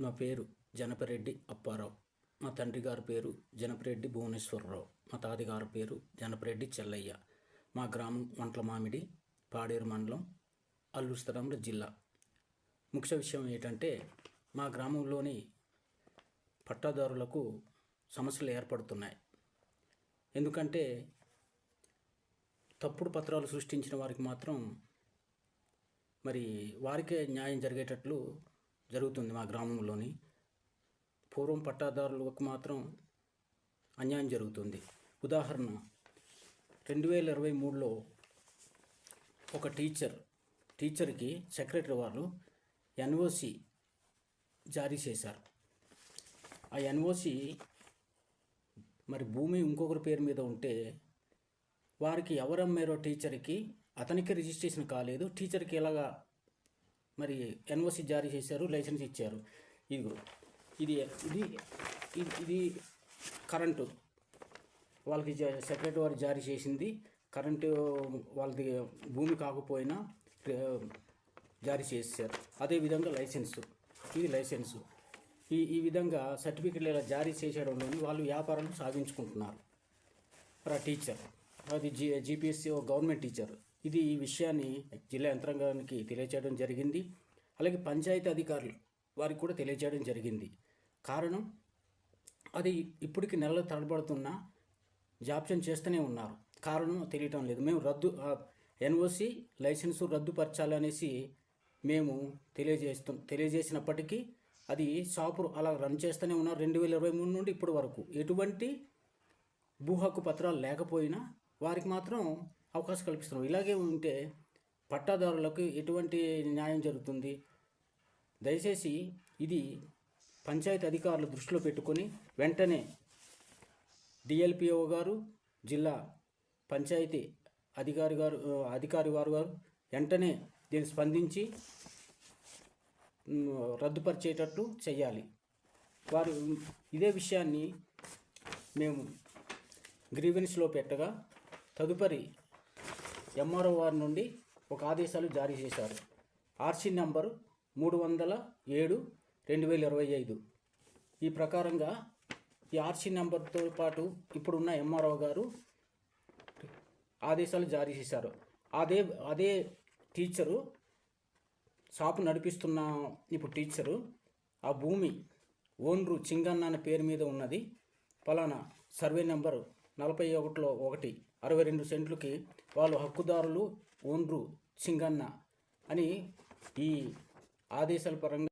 నా పేరు జనపరెడ్డి అప్పారావు. మా తండ్రి గారి పేరు జనపరెడ్డి భువనేశ్వరరావు. మా తాతగారి పేరు జనపరెడ్డి చెల్లయ్య. మా గ్రామం వంట్ల మామిడి పాడేరు మండలం అల్లూరు జిల్లా. ముఖ్య విషయం ఏంటంటే మా గ్రామంలోని పట్టాదారులకు సమస్యలు ఏర్పడుతున్నాయి. ఎందుకంటే తప్పుడు పత్రాలు సృష్టించిన వారికి మాత్రం మరి వారికే న్యాయం జరిగేటట్లు జరుగుతుంది మా గ్రామంలోని. పూర్వం పట్టాదారులకు మాత్రం అన్యాయం జరుగుతుంది. ఉదాహరణ రెండు వేల ఇరవై మూడులో ఒక టీచర్ టీచర్కి సెక్రటరీ వారు ఎన్ఓసి జారీ చేశారు. ఆ ఎన్ఓసి మరి భూమి ఇంకొకరి పేరు మీద ఉంటే వారికి ఎవరమ్మారో టీచర్కి అతనికి రిజిస్ట్రేషన్ కాలేదు టీచర్కి ఇలాగా మరి ఎన్ఓసి జారీ చేశారు లైసెన్స్ ఇచ్చారు. ఇదిగో ఇది ఇది ఇది- ఇది కరెంటు. వాళ్ళకి సెపరేట్ సెక్రటరీ వారు జారీ చేసింది. కరెంటు వాళ్ళది భూమి కాకపోయినా జారీ చేశారు. అదేవిధంగా లైసెన్సు. ఇది లైసెన్సు. ఈ ఈ విధంగా సర్టిఫికెట్లు ఇలా జారీ చేసేయడంలోని వాళ్ళు వ్యాపారాలు సాగించుకుంటున్నారు మరి ఆ టీచర్. అది జీ జీపీఎస్సీ ఓ గవర్నమెంట్ టీచర్. ఇది ఈ విషయాన్ని జిల్లా యంత్రాంగానికి తెలియచేయడం జరిగింది. అలాగే పంచాయతీ అధికారులు వారికి కూడా తెలియజేయడం జరిగింది. కారణం అది ఇప్పటికి నెలలు తడబడుతున్న జాప్యం చేస్తూనే ఉన్నారు. కారణం తెలియటం లేదు. మేము రద్దు ఎన్ఓసి లైసెన్సు రద్దుపరచాలనేసి మేము తెలియజేస్తు తెలియజేసినప్పటికీ అది షాపు అలా రన్ చేస్తూనే ఉన్నారు. రెండు వేల ఇరవై మూడు నుండి ఇప్పటి వరకు. ఎటువంటి భూ హక్కు పత్రాలు లేకపోయినా వారికి మాత్రం అవకాశం కల్పిస్తున్నాం. ఇలాగే ఉంటే పట్టాదారులకు ఎటువంటి న్యాయం జరుగుతుంది? దయచేసి ఇది పంచాయతీ అధికారులు దృష్టిలో పెట్టుకొని వెంటనే డిఎల్పిఓ గారు జిల్లా పంచాయతీ అధికారి గారు అధికారి వారు గారు వెంటనే దీన్ని స్పందించి రద్దుపరిచేటట్టు రద్దుపరిచేటట్లు చేయాలి వారు ఇదే విషయాన్ని మేము గ్రీవెన్స్లో పెట్టగా తదుపరి ఎంఆర్ఓ వారి నుండి ఒక ఆదేశాలు జారీ చేశారు. ఆర్సీ నంబరు మూడు వందల ఏడు రెండు వేల ఇరవై ఐదు. ఈ ప్రకారంగా ఈ ఆర్సీ నెంబర్తో పాటు ఇప్పుడున్న ఎంఆర్ఓ గారు ఆదేశాలు జారీ చేశారు. అదే అదే టీచరు షాపు నడిపిస్తున్న ఇప్పుడు టీచరు ఆ భూమి ఓన్రు చింగన్న అనే పేరు మీద ఉన్నది. ఫలానా సర్వే నెంబరు నలభై ఒకటిలో ఒకటి అరవై రెండు సెంట్లకి వాళ్ళు హక్కుదారులు ఓన్రు చింగన్న అని ఈ ఆదేశాల పరంగా